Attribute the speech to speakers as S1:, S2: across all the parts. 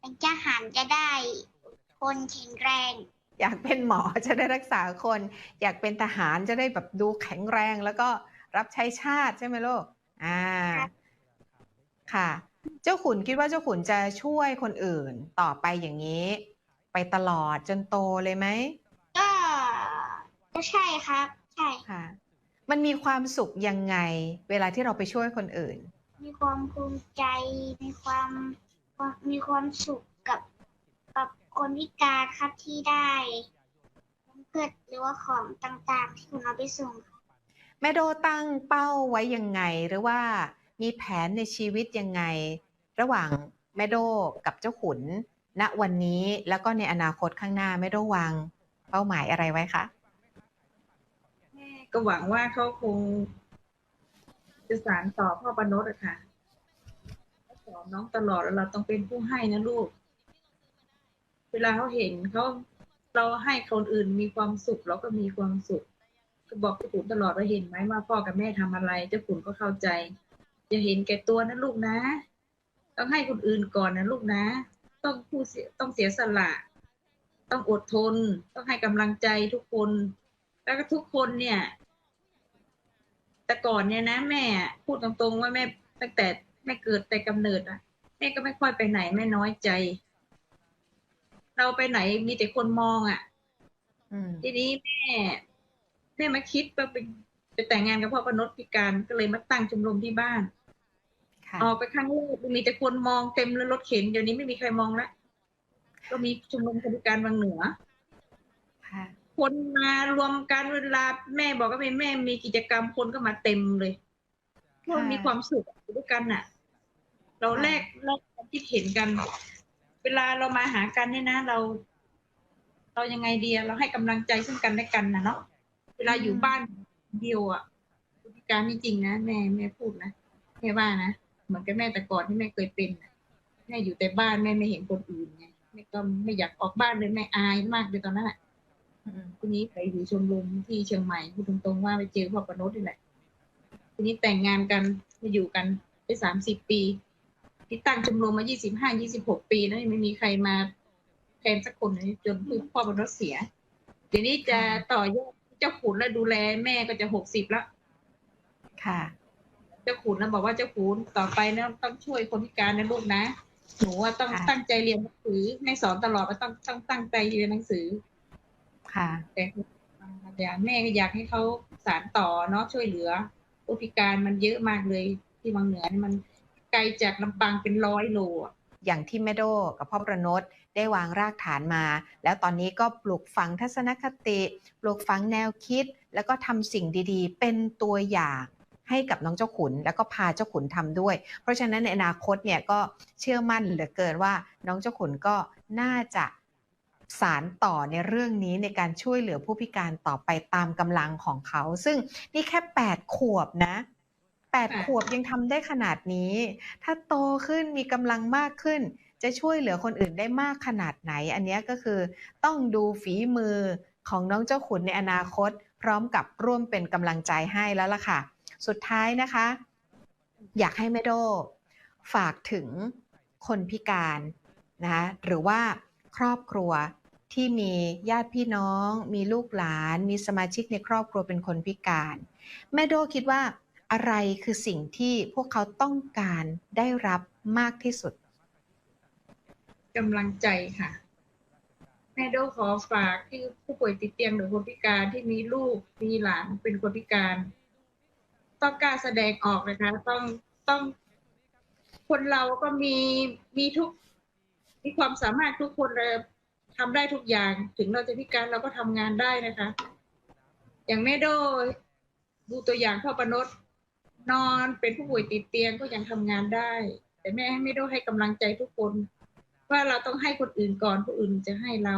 S1: เป็นทหารจะได้คนแข็งแรง
S2: อยากเป็นหมอจะได้รักษาคน อยากเป็นทหารจะได้แบบดูแข็งแรงแล้วก็รับใช้ชาติใช่ไหมลูกอ่า
S1: ครับ
S2: ค่ะ เจ้าขุนคิดว่าเจ้าขุนจะช่วยคนอื่นต่อไปอย่างนี้ ไปตลอดจนโตเลยไหม
S1: ก็ก็ใช่ครับ ใช่
S2: ค่ะ มันมีความสุขยังไง เวลาที่เราไปช่วยคนอื่น
S1: มีความภูมิใจมีความควา มมีความสุขกับกับคนพิการครับที่ได้เกิดหรือว่าของต่างๆ ที่คุณเอาไปส่งครับ
S2: แม่โดตั้งเป้าไว้ยังไงหรือว่ามีแผนในชีวิตยังไง ระหว่างแม่โดกับเจ้าขุน ณวันนี้แล้วก็ในอนาคตข้างหน้าแม่โดวางเป้าหมายอะไรไว้คะ
S3: แม่ก็หวังว่าเขาคงจะสานต่อพ่อประนดอะค่ะเขาส อนน้องตลอดแล้วเราต้องเป็นผู้ให้นะลูก เวลาเขาเห็นเขาเราให้คนอื่นมีความสุขเราก็มีความสุข ก็บอกเจ้าขุนตลอดว่าเห็นไหมว่าพ่อกับแม่ทำอะไร เจ้าขุนก็เข้าใจอย่าเห็นแก่ตัวนะลูกนะ ต้องให้คนอื่นก่อนนะลูกนะ ต้องผู้เสียต้องเสียสละ ต้องอดทน ต้องให้กำลังใจทุกคน แล้วก็ทุกคนเนี่ย แต่ก่อนเนี่ยนะ แม่พูดตรงๆว่าแม่ตั้งแต่ แม่เกิดแต่กำเนิดอะแม่ก็ไม่ค่อยไปไหนแม่น้อยใจ เราไปไหนมีแต่คนมองอะ
S2: อืม
S3: ทีนี้แม่แม่มาคิดว่าเป็นจะแต่งงานกับพ่อประนดพิการก็เลยมาตั้งชมรมที่บ้าน
S2: ค่ะ
S3: ออกไปข้างนอกมีแต่คนมองเต็มเลยรถเข็นเดี๋ยวนี้ไม่มีใครมองละก็มีชมรมคนพิการบางเหนือ
S2: ค่ะ
S3: คนมารวมกันเวลาแม่บอกว่าแม่มีกิจกรรมคนก็มาเต็มเลยเพราะมันมีความสุขอยู่ ด้วยกันน่ะ เรา
S2: ค่ะ
S3: แลกแลกความคิดเห็นกัน เวลาเรามาหากันเนี่ยนะ เรา เรายังไงดีอะเราให้กำลังใจซึ่งกันและกันนะเนาะเวลาอยู่บ้านเดียวอะคนพิการนี่จริงนะแม่แม่พูดนะแม่ว่านะเหมือนกับแม่แต่ก่อนที่แม่เคยเป็นน่ะแม่อยู่แต่บ้านแม่ไม่เห็นคนอื่นไงแม่ก็ไม่อยากออกบ้านเลยแม่อายมากเลยตอนนั้นอะ
S2: อืม
S3: ทีนี้ไปอยู่ชมรมที่เชียงใหม่พูดตรงๆว่าไปเจอพ่อประนดนี่แหละทีนี้แต่งงานกัน มาอยู่กันได้สามสิบปี ที่ตั้งชมรมมายี่สิบห้ายี่สิบหกปีแล้วยังไม่มีใครมาแทนสักคนเลยจนพ่อประนดเสียทีนี้จะต่อยอดเจ้าขุนและดูแลแม่ก็จะหกสิบแล้ว
S2: ค่ะ
S3: เจ้าขุนแล้วบอกว่าเจ้าขุนต่อไปนะต้องช่วยคนพิการนะลูกนะหนูว่าต้อง
S2: ค่ะ
S3: ตั้งใจเรียนหนังสือแม่สอนตลอดว่าต้องต้องตั้งใจเรียนหนังสือ
S2: ค่ะ
S3: แต่แต่แม่ก็อยากให้เขาสารต่อเนาะช่วยเหลือ ผู้พิการมันเยอะมากเลยที่บางเหนือนี่มันไกลจากลำปางเป็นร้อยโลอ
S2: ย่างที่แม่โดกับพ่อประนดได้วางรากฐานมา แล้วตอนนี้ก็ปลูกฝังทัศนคติ ปลูกฝังแนวคิด แล้วก็ทำสิ่งดีๆ เป็นตัวอย่างให้กับน้องเจ้าขุนแล้วก็พาเจ้าขุนทำด้วย เพราะฉะนั้นในอนาคตเนี่ยก็เชื่อมั่นเหลือเกินว่าน้องเจ้าขุนก็น่าจะ สารต่อในเรื่องนี้ในการช่วยเหลือผู้พิการต่อไปตามกำลังของเขา ซึ่งนี่แค่ 8 ขวบนะ8ขวบยังทำได้ขนาดนี้ ถ้าโตขึ้นมีกำลังมากขึ้น จะช่วยเหลือคนอื่นได้มากขนาดไหน อันนี้ก็คือต้องดูฝีมือของน้องเจ้าขุนในอนาคต พร้อมกับร่วมเป็นกำลังใจให้แล้วล่ะค่ะ สุดท้ายนะคะ อยากให้แม่โด ฝากถึงคนพิการนะคะหรือว่าครอบครัว ที่มีญาติพี่น้อง มีลูกหลาน มีสมาชิกในครอบครัวเป็นคนพิการ แม่โดคิดว่าอะไรคือสิ่งที่พวกเขาต้องการได้รับมากที่สุด
S3: กำลังใจค่ะ แม่โดขอฝากที่ผู้ป่วยติดเตียงหรือคนพิการที่มีลูกมีหลานเป็นคนพิการ ต้องกล้ารแสดงออกนะคะ ต้องต้องคนเราก็มีมีทุกมีความสามารถทุกคนเลย ทำได้ทุกอย่าง ถึงเราจะพิการเราก็ทำงานได้นะคะ อย่างแม่โดดูตัวอย่างพ่อประนดนอนเป็นผู้ป่วยติดเตียงก็ยังทำงานได้ แต่แม่ให้แม่โดให้กำลังใจทุกคน ว่าเราต้องให้คนอื่นก่อนคนอื่นจะให้เรา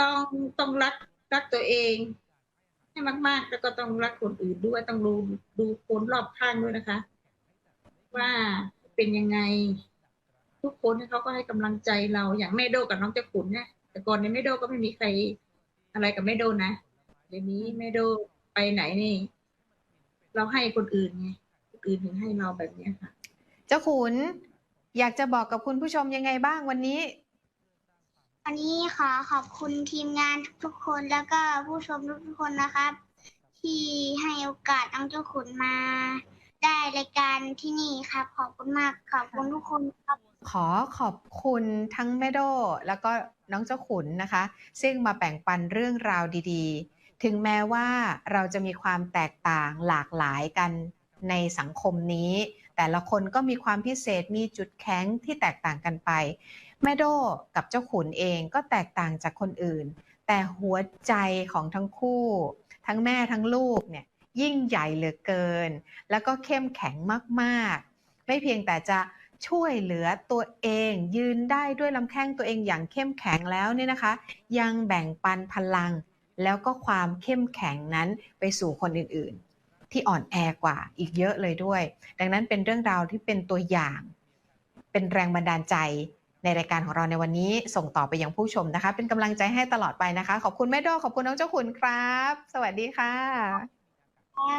S3: ต้องต้องรักรักตัวเอง ให้มาก ๆ แล้วก็ต้องรักคนอื่นด้วยต้องดูดูคนรอบข้างด้วยนะคะ ว่าเป็นยังไง ทุกคนเขาก็ให้กำลังใจเราอย่างแม่โดกับน้องเจ้าขุนเนี่ยแต่ก่อนในยแม่โดก็ไม่มีใครอะไรกับแม่โดนะเดี๋ยวนี้แม่โดไปไหนนี่ เราให้คนอื่นไงคนอื่นถึงให้เราแบบเนี้ยค่ะ
S2: เจ้าขุนอยากจะบอกกับคุณผู้ชมยังไงบ้างวันนี้
S1: วันนี้ขอขอบคุณทีมงานทุกๆคนแล้วก็ผู้ชมทุกๆคนนะครับ ที่ให้โอกาสน้องเจ้าขุนมา ได้รายการที่นี่ครับ ขอบคุณมากขอบคุณทุกคนครับ
S2: ขอขอบคุณทั้งแม่โดแล้วก็น้องเจ้าขุนนะคะ ซึ่งมาแบ่งปันเรื่องราวดีๆ ถึงแม้ว่าเราจะมีความแตกต่างหลากหลายกันในสังคมนี้ แต่ละคนก็มีความพิเศษมีจุดแข็งที่แตกต่างกันไป แม่โดกับเจ้าขุนเองก็แตกต่างจากคนอื่น แต่หัวใจของทั้งคู่ ทั้งแม่ทั้งลูกเนี่ยยิ่งใหญ่เหลือเกิน แล้วก็เข้มแข็งมากๆ ไม่เพียงแต่จะ ช่วยเหลือตัวเองยืนได้ด้วยลำแข้งตัวเองอย่างเข้มแข็งแล้วเนี่ยนะคะ ยังแบ่งปันพลัง แล้วก็ความเข้มแข็งนั้นไปสู่คนอื่นๆ ที่อ่อนแอกว่าอีกเยอะเลยด้วย ดังนั้นเป็นเรื่องราวที่เป็นตัวอย่าง เป็นแรงบันดาลใจในรายการของเราในวันนี้ส่งต่อไปยังผู้ชมนะคะ เป็นกำลังใจให้ตลอดไปนะคะ ขอบคุณแม่โดขอบคุณน้องเจ้าขุนครับ สวัสดีค่ะและ